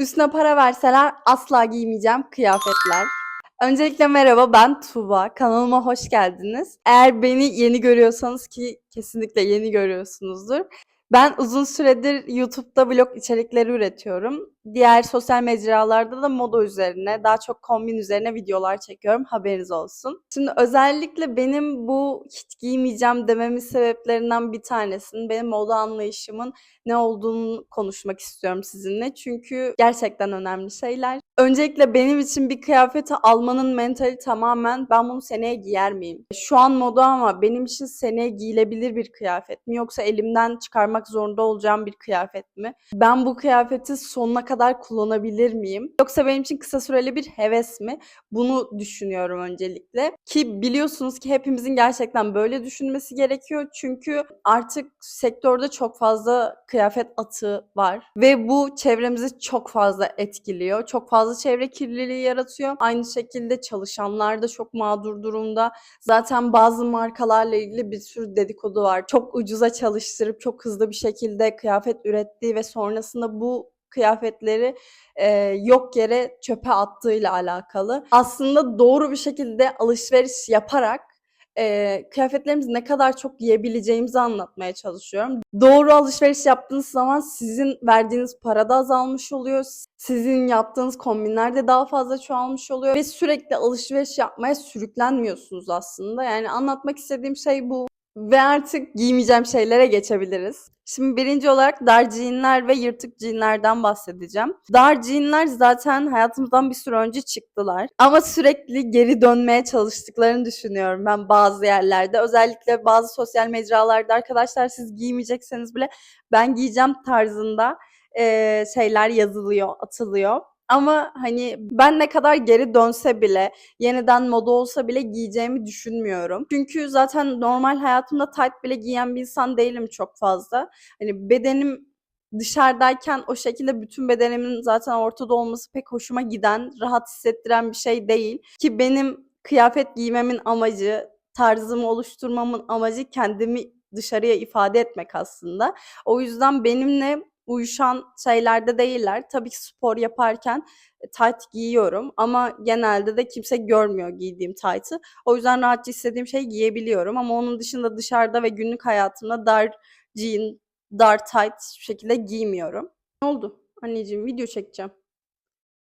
Üstüne para verseler asla giymeyeceğim kıyafetler. Öncelikle merhaba ben Tuğba. Kanalıma hoş geldiniz. Eğer beni yeni görüyorsanız ki kesinlikle yeni görüyorsunuzdur. Ben uzun süredir YouTube'da vlog içerikleri üretiyorum. Diğer sosyal mecralarda da moda üzerine, daha çok kombin üzerine videolar çekiyorum. Haberiniz olsun. Şimdi özellikle benim bu hiç giymeyeceğim dememin sebeplerinden bir tanesinin benim moda anlayışımın ne olduğunu konuşmak istiyorum sizinle. Çünkü gerçekten önemli şeyler. Öncelikle benim için bir kıyafeti almanın mentali tamamen ben bunu seneye giyer miyim? Şu an moda ama benim için seneye giyilebilir bir kıyafet mi yoksa elimden çıkarmak zorunda olacağım bir kıyafet mi? Ben bu kıyafeti sonuna kadar kullanabilir miyim? Yoksa benim için kısa süreli bir heves mi? Bunu düşünüyorum öncelikle. Ki biliyorsunuz ki hepimizin gerçekten böyle düşünmesi gerekiyor. Çünkü artık sektörde çok fazla kıyafet atığı var ve bu çevremizi çok fazla etkiliyor. Çok fazla çevre kirliliği yaratıyor. Aynı şekilde çalışanlar da çok mağdur durumda. Zaten bazı markalarla ilgili bir sürü dedikodu var. Çok ucuza çalıştırıp çok hızlı bir şekilde kıyafet ürettiği ve sonrasında bu kıyafetleri eee, yok yere çöpe attığıyla alakalı. Aslında doğru bir şekilde alışveriş yaparak eee, kıyafetlerimizi ne kadar çok giyebileceğimizi anlatmaya çalışıyorum. Doğru alışveriş yaptığınız zaman sizin verdiğiniz para da azalmış oluyor. Sizin yaptığınız kombinler de daha fazla çoğalmış oluyor ve sürekli alışveriş yapmaya sürüklenmiyorsunuz aslında. Yani anlatmak istediğim şey bu. Ve artık giymeyeceğim şeylere geçebiliriz. Şimdi birinci olarak dar jeanler ve yırtık jeanlerden bahsedeceğim. Dar jeanler zaten hayatımızdan bir süre önce çıktılar. Ama sürekli geri dönmeye çalıştıklarını düşünüyorum ben bazı yerlerde. Özellikle bazı sosyal mecralarda arkadaşlar siz giymeyecekseniz bile ben giyeceğim tarzında eee, şeyler yazılıyor, atılıyor. Ama hani ben ne kadar geri dönse bile, yeniden moda olsa bile giyeceğimi düşünmüyorum. Çünkü zaten normal hayatımda tight bile giyen bir insan değilim çok fazla. Hani bedenim dışarıdayken o şekilde bütün bedenimin zaten ortada olması pek hoşuma giden, rahat hissettiren bir şey değil. Ki benim kıyafet giymemin amacı, tarzımı oluşturmamın amacı kendimi dışarıya ifade etmek aslında. O yüzden benimle uyuşan şeylerde değiller. Tabii ki spor yaparken e, tight giyiyorum ama genelde de kimse görmüyor giydiğim tight'ı. O yüzden rahatça istediğim şeyi giyebiliyorum ama onun dışında dışarıda ve günlük hayatımda dar jean, dar tight şekilde giymiyorum. Ne oldu? Anneciğim video çekeceğim.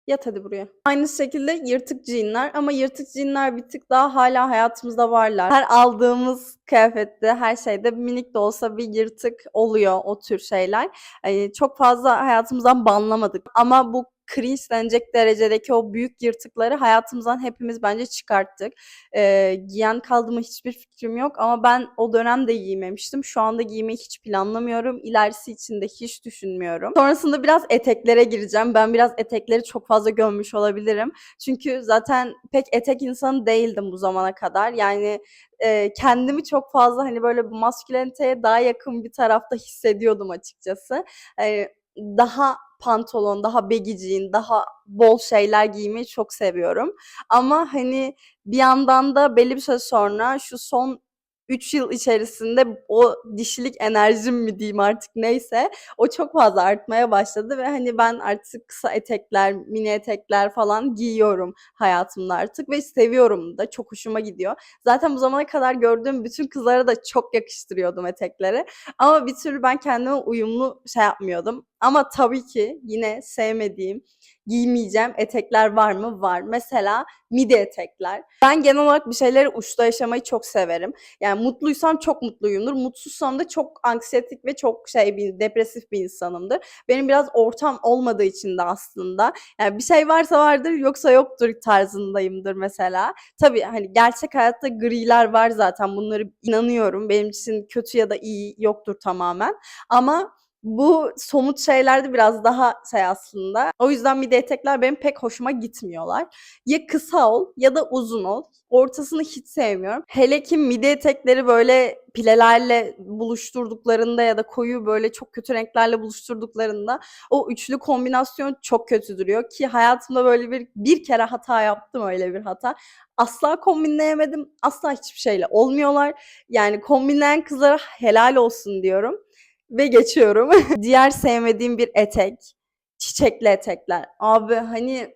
Yat hadi buraya. Aynı şekilde yırtık jeanler ama yırtık jeanler bir tık daha hala hayatımızda varlar. Her aldığımız kıyafette, her şeyde minik de olsa bir yırtık oluyor o tür şeyler. Hani çok fazla hayatımızdan banlamadık ama bu cringe denecek derecedeki o büyük yırtıkları hayatımızdan hepimiz bence çıkarttık. Eee, giyen kaldı mı hiçbir fikrim yok ama ben o dönem de giymemiştim. Şu anda giymeyi hiç planlamıyorum. İlerisi için de hiç düşünmüyorum. Sonrasında biraz eteklere gireceğim. Ben biraz etekleri çok fazla gömmüş olabilirim. Çünkü zaten pek etek insanı değildim bu zamana kadar. Yani eee, kendimi çok fazla hani böyle masküleniteye daha yakın bir tarafta hissediyordum açıkçası. Eee, daha pantolon, daha jean, daha bol şeyler giymeyi çok seviyorum. Ama hani bir yandan da belli bir süre sonra şu son 3 yıl içerisinde o dişilik enerjim mi diyeyim artık neyse o çok fazla artmaya başladı ve hani ben artık kısa etekler, mini etekler falan giyiyorum hayatımda artık ve seviyorum da çok hoşuma gidiyor. Zaten bu zamana kadar gördüğüm bütün kızlara da çok yakıştırıyordum etekleri ama bir türlü ben kendime uyumlu şey yapmıyordum. Ama tabii ki yine sevmediğim, giymeyeceğim etekler var mı? Var. Mesela midi etekler. Ben genel olarak bir şeyleri uçta yaşamayı çok severim. Yani mutluysam çok mutluyumdur. Mutsuzsam da çok anksiyetik ve çok şey bir depresif bir insanımdır. Benim biraz ortam olmadığı için de aslında yani bir şey varsa vardır yoksa yoktur tarzındayımdır mesela. Tabii hani gerçek hayatta griler var zaten. Bunları inanıyorum. Benim için kötü ya da iyi yoktur tamamen. Ama bu somut şeylerde biraz daha şey aslında. O yüzden midi etekler benim pek hoşuma gitmiyorlar. Ya kısa ol ya da uzun ol. Ortasını hiç sevmiyorum. Hele ki midi etekleri böyle pilelerle buluşturduklarında ya da koyu böyle çok kötü renklerle buluşturduklarında o üçlü kombinasyon çok kötü duruyor ki hayatımda böyle bir bir kere hata yaptım öyle bir hata. Asla kombinleyemedim. Asla hiçbir şeyle olmuyorlar. Yani kombinleyen kızlara helal olsun diyorum ve geçiyorum. Diğer sevmediğim bir etek. çiçekli etekler. Abi hani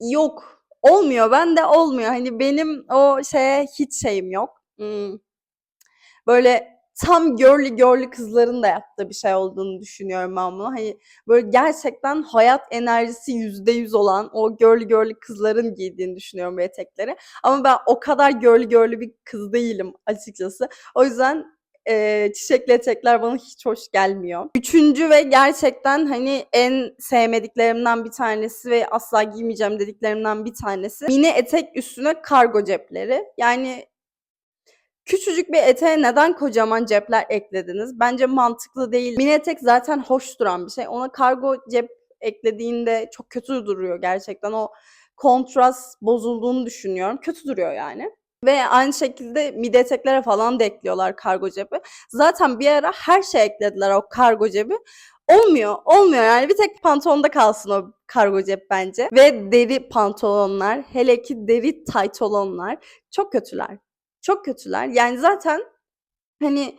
yok. Olmuyor. Bende olmuyor. Hani benim o şeye hiç şeyim yok. Hmm. Böyle tam girly girly kızların da yaptığı bir şey olduğunu düşünüyorum ben bunu. Hani böyle gerçekten hayat enerjisi yüzde yüz olan o girly girly kızların giydiğini düşünüyorum bu etekleri. Ama ben o kadar girly girly bir kız değilim açıkçası. O yüzden e, çiçekli etekler bana hiç hoş gelmiyor. Üçüncü ve gerçekten hani en sevmediklerimden bir tanesi ve asla giymeyeceğim dediklerimden bir tanesi mini etek üstüne kargo cepleri. Yani Küçücük bir eteğe neden kocaman cepler eklediniz? Bence mantıklı değil. Mini etek zaten hoş duran bir şey. Ona kargo cep eklediğinde çok kötü duruyor gerçekten. O kontrast bozulduğunu düşünüyorum. Kötü duruyor yani. Ve aynı şekilde midi eteklere falan da ekliyorlar kargo cebi. Zaten bir ara her şey eklediler o kargo cebi. Olmuyor, olmuyor yani bir tek pantolonda kalsın o kargo cep bence. Ve deri pantolonlar, hele ki deri taytolonlar çok kötüler. Çok kötüler. Yani zaten hani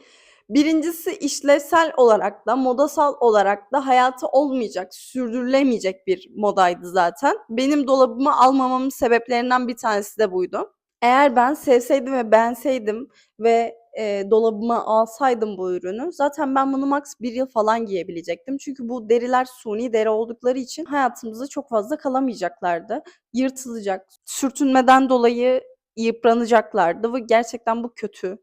birincisi işlevsel olarak da modasal olarak da hayatı olmayacak, sürdürülemeyecek bir modaydı zaten. Benim dolabıma almamamın sebeplerinden bir tanesi de buydu. Eğer ben sevseydim ve beğenseydim ve e, dolabıma alsaydım bu ürünü zaten ben bunu max bir yıl falan giyebilecektim. Çünkü bu deriler suni deri oldukları için hayatımızda çok fazla kalamayacaklardı. Yırtılacak. Sürtünmeden dolayı yıpranacaklardı ve gerçekten bu kötü.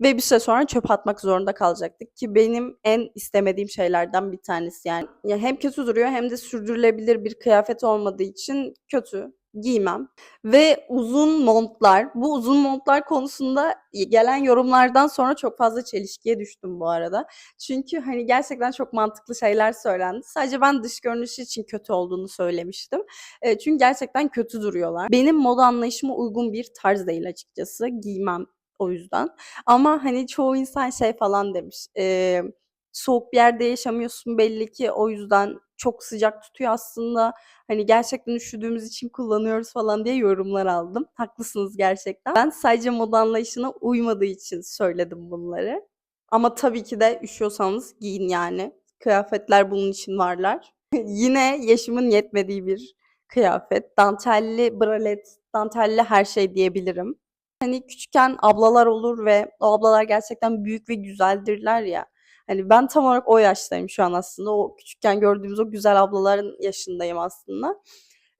Ve bir süre sonra çöp atmak zorunda kalacaktık ki benim en istemediğim şeylerden bir tanesi yani. Ya hem kötü duruyor hem de sürdürülebilir bir kıyafet olmadığı için kötü giymem. Ve uzun montlar. Bu uzun montlar konusunda gelen yorumlardan sonra çok fazla çelişkiye düştüm bu arada. Çünkü hani gerçekten çok mantıklı şeyler söylendi. Sadece ben dış görünüşü için kötü olduğunu söylemiştim. E, çünkü gerçekten kötü duruyorlar. Benim moda anlayışıma uygun bir tarz değil açıkçası. Giymem o yüzden. Ama hani çoğu insan şey falan demiş. E, soğuk bir yerde yaşamıyorsun belli ki o yüzden çok sıcak tutuyor aslında. Hani gerçekten üşüdüğümüz için kullanıyoruz falan diye yorumlar aldım. Haklısınız gerçekten. Ben sadece moda anlayışına uymadığı için söyledim bunları. Ama tabii ki de üşüyorsanız giyin yani. Kıyafetler bunun için varlar. Yine yaşımın yetmediği bir kıyafet. Dantelli bralet, dantelli her şey diyebilirim. Hani küçükken ablalar olur ve o ablalar gerçekten büyük ve güzeldirler ya. Hani ben tam olarak o yaştayım şu an aslında. O küçükken gördüğümüz o güzel ablaların yaşındayım aslında.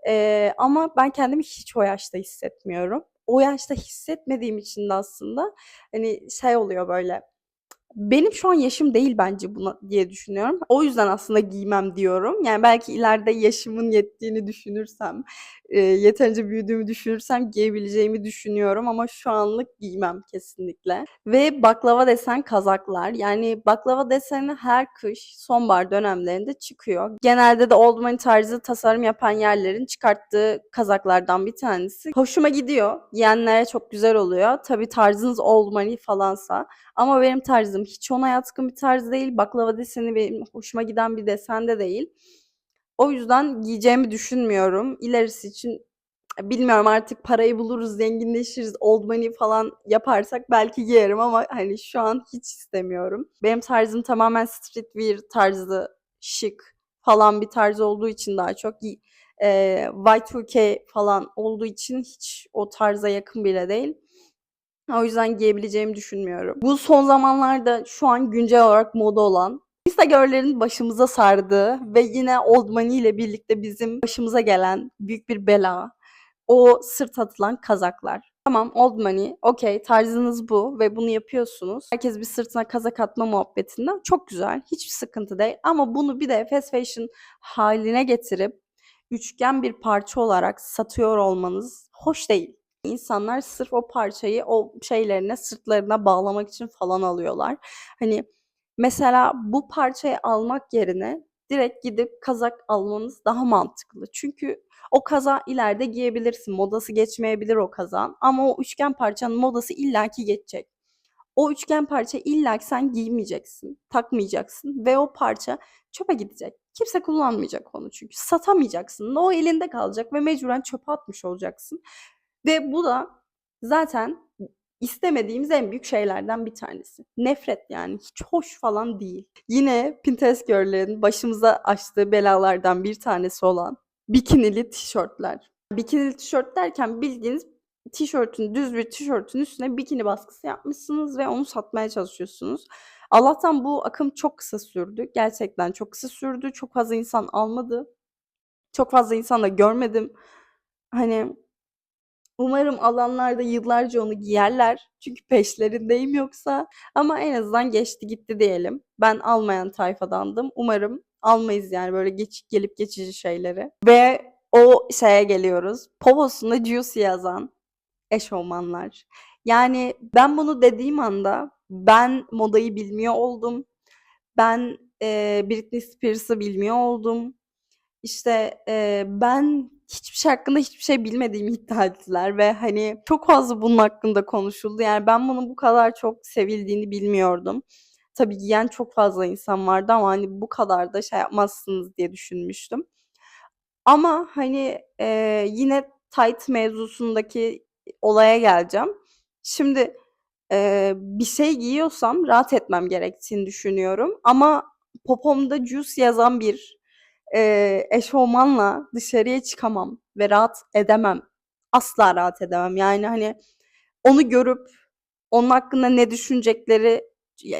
Eee, ama ben kendimi hiç o yaşta hissetmiyorum. O yaşta hissetmediğim için de aslında hani şey oluyor böyle benim şu an yaşım değil bence buna diye düşünüyorum. O yüzden aslında giymem diyorum. Yani belki ileride yaşımın yettiğini düşünürsem, eee, yeterince büyüdüğümü düşünürsem giyebileceğimi düşünüyorum ama şu anlık giymem kesinlikle. Ve baklava desen kazaklar. Yani baklava deseni her kış sonbahar dönemlerinde çıkıyor. Genelde de old money tarzı tasarım yapan yerlerin çıkarttığı kazaklardan bir tanesi. Hoşuma gidiyor. Giyenlere çok güzel oluyor. Tabii tarzınız old money falansa ama benim tarzım hiç ona yatkın bir tarz değil. Baklava deseni benim hoşuma giden bir desen de değil. O yüzden giyeceğimi düşünmüyorum. İlerisi için bilmiyorum artık parayı buluruz, zenginleşiriz, old money falan yaparsak belki giyerim ama hani şu an hiç istemiyorum. Benim tarzım tamamen streetwear tarzı, şık falan bir tarz olduğu için daha çok eee Y2K falan olduğu için hiç o tarza yakın bile değil. O yüzden giyebileceğimi düşünmüyorum. Bu son zamanlarda şu an güncel olarak moda olan Instagirl'lerin başımıza sardığı ve yine Old Money ile birlikte bizim başımıza gelen büyük bir bela. O sırt atılan kazaklar. Tamam Old Money, okey tarzınız bu ve bunu yapıyorsunuz. Herkes bir sırtına kazak atma muhabbetinden çok güzel. Hiçbir sıkıntı değil. Ama bunu bir de fast fashion haline getirip üçgen bir parça olarak satıyor olmanız hoş değil. İnsanlar sırf o parçayı o şeylerine, sırtlarına bağlamak için falan alıyorlar. Hani mesela bu parçayı almak yerine direkt gidip kazak almanız daha mantıklı. Çünkü o kazağı ileride giyebilirsin. Modası geçmeyebilir o kazağın ama o üçgen parçanın modası illaki geçecek. O üçgen parça illaki sen giymeyeceksin, takmayacaksın ve o parça çöpe gidecek. Kimse kullanmayacak onu çünkü satamayacaksın. O elinde kalacak ve mecburen çöpe atmış olacaksın. Ve bu da zaten istemediğimiz en büyük şeylerden bir tanesi. Nefret yani hiç hoş falan değil. Yine Pinterest Girl'lerin başımıza açtığı belalardan bir tanesi olan bikinili tişörtler. Bikinili tişört derken bildiğiniz tişörtün, düz bir tişörtün üstüne bikini baskısı yapmışsınız ve onu satmaya çalışıyorsunuz. Allah'tan bu akım çok kısa sürdü. Gerçekten çok kısa sürdü. Çok fazla insan almadı. Çok fazla insan da görmedim. Hani umarım alanlar da yıllarca onu giyerler. Çünkü peşlerindeyim yoksa. Ama en azından geçti gitti diyelim. Ben almayan tayfadandım. Umarım almayız yani böyle geç, gelip geçici şeyleri. Ve o şeye geliyoruz. Povosunda Juicy yazan eşofmanlar. Yani ben bunu dediğim anda ben modayı bilmiyor oldum. Ben e, Britney Spears'ı bilmiyor oldum. İşte e, ben hiçbir şey hakkında hiçbir şey bilmediğimi iddia ettiler ve hani çok fazla bunun hakkında konuşuldu. Yani ben bunun bu kadar çok sevildiğini bilmiyordum. Tabii giyen çok fazla insan vardı ama hani bu kadar da şey yapmazsınız diye düşünmüştüm. Ama hani e, yine tight mevzusundaki olaya geleceğim. Şimdi e, bir şey giyiyorsam rahat etmem gerektiğini düşünüyorum. Ama popomda juice yazan bir e, eşofmanla dışarıya çıkamam ve rahat edemem. Asla rahat edemem. Yani hani onu görüp onun hakkında ne düşünecekleri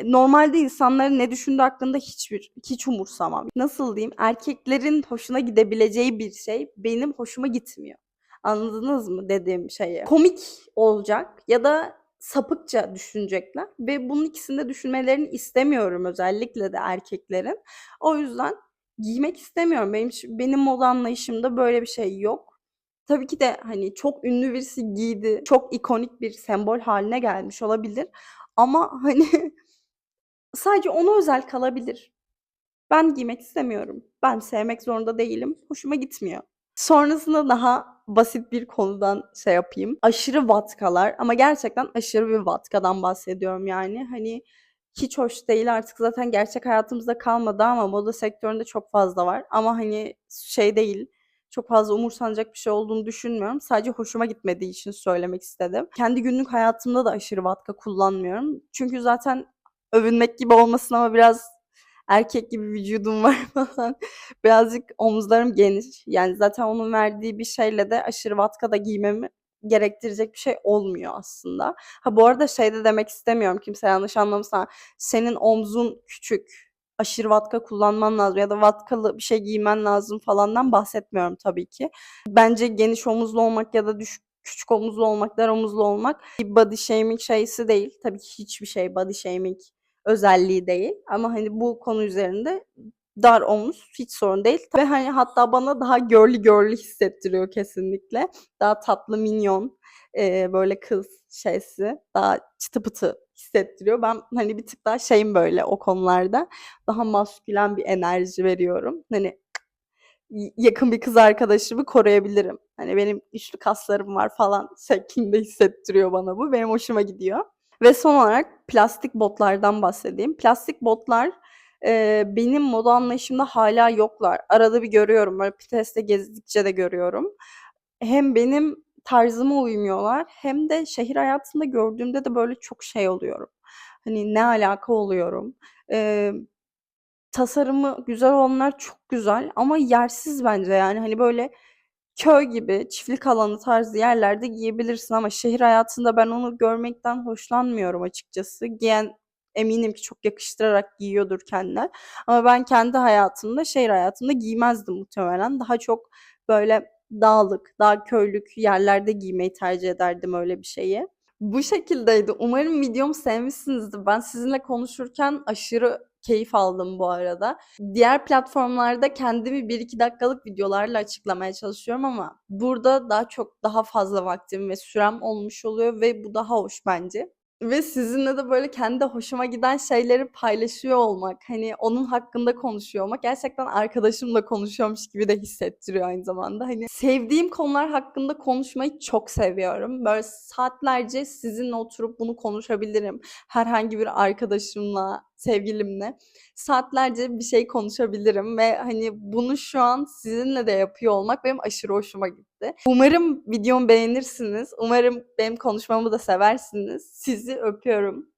normalde insanların ne düşündüğü hakkında hiçbir hiç umursamam. Nasıl diyeyim? Erkeklerin hoşuna gidebileceği bir şey benim hoşuma gitmiyor. Anladınız mı dediğim şeyi? Komik olacak ya da sapıkça düşünecekler ve bunun ikisini de düşünmelerini istemiyorum özellikle de erkeklerin. O yüzden giymek istemiyorum. Benim benim moda anlayışımda böyle bir şey yok. Tabii ki de hani çok ünlü birisi giydi, çok ikonik bir sembol haline gelmiş olabilir. Ama hani sadece ona özel kalabilir. Ben giymek istemiyorum. Ben sevmek zorunda değilim. Hoşuma gitmiyor. Sonrasında daha basit bir konudan şey yapayım. Aşırı vatkalar ama gerçekten aşırı bir vatkadan bahsediyorum yani. Hani hiç hoş değil artık zaten gerçek hayatımızda kalmadı ama moda sektöründe çok fazla var. Ama hani şey değil çok fazla umursanacak bir şey olduğunu düşünmüyorum. Sadece hoşuma gitmediği için söylemek istedim. Kendi günlük hayatımda da aşırı vatka kullanmıyorum. Çünkü zaten övünmek gibi olmasın ama biraz erkek gibi vücudum var falan. Birazcık omuzlarım geniş. Yani zaten onun verdiği bir şeyle de aşırı vatka da giymemi gerektirecek bir şey olmuyor aslında. Ha bu arada şey de demek istemiyorum kimse yanlış anlamasın. Senin omzun küçük, aşırı vatka kullanman lazım ya da vatkalı bir şey giymen lazım falandan bahsetmiyorum tabii ki. Bence geniş omuzlu olmak ya da düşük küçük omuzlu olmak, dar omuzlu olmak bir body shaming şeysi değil. Tabii ki hiçbir şey body shaming özelliği değil. Ama hani bu konu üzerinde dar omuz hiç sorun değil. Ve hani hatta bana daha girly girly hissettiriyor kesinlikle. Daha tatlı minyon e, böyle kız şeysi daha çıtı pıtı hissettiriyor. Ben hani bir tık daha şeyim böyle o konularda. Daha maskülen bir enerji veriyorum. Hani yakın bir kız arkadaşımı koruyabilirim. Hani benim güçlü kaslarım var falan şeklinde hissettiriyor bana bu. Benim hoşuma gidiyor. Ve son olarak plastik botlardan bahsedeyim. Plastik botlar e, benim moda anlayışımda hala yoklar. Arada bir görüyorum. Böyle Pinterest'te gezdikçe de görüyorum. Hem benim tarzıma uymuyorlar hem de şehir hayatında gördüğümde de böyle çok şey oluyorum. Hani ne alaka oluyorum. Eee tasarımı güzel olanlar çok güzel ama yersiz bence yani hani böyle köy gibi çiftlik alanı tarzı yerlerde giyebilirsin ama şehir hayatında ben onu görmekten hoşlanmıyorum açıkçası. Giyen eminim ki çok yakıştırarak giyiyordur kendine. Ama ben kendi hayatımda, şehir hayatımda giymezdim muhtemelen. Daha çok böyle dağlık, daha köylük yerlerde giymeyi tercih ederdim öyle bir şeyi. Bu şekildeydi. Umarım videomu sevmişsinizdir. Ben sizinle konuşurken aşırı keyif aldım bu arada. Diğer platformlarda kendimi 1-2 dakikalık videolarla açıklamaya çalışıyorum ama burada daha çok daha fazla vaktim ve sürem olmuş oluyor ve bu daha hoş bence. Ve sizinle de böyle kendi hoşuma giden şeyleri paylaşıyor olmak, hani onun hakkında konuşuyor olmak gerçekten arkadaşımla konuşuyormuş gibi de hissettiriyor aynı zamanda. Hani sevdiğim konular hakkında konuşmayı çok seviyorum. Böyle saatlerce sizinle oturup bunu konuşabilirim. Herhangi bir arkadaşımla, sevgilimle saatlerce bir şey konuşabilirim ve hani bunu şu an sizinle de yapıyor olmak benim aşırı hoşuma gitti. Umarım videomu beğenirsiniz. Umarım benim konuşmamı da seversiniz. Sizi öpüyorum.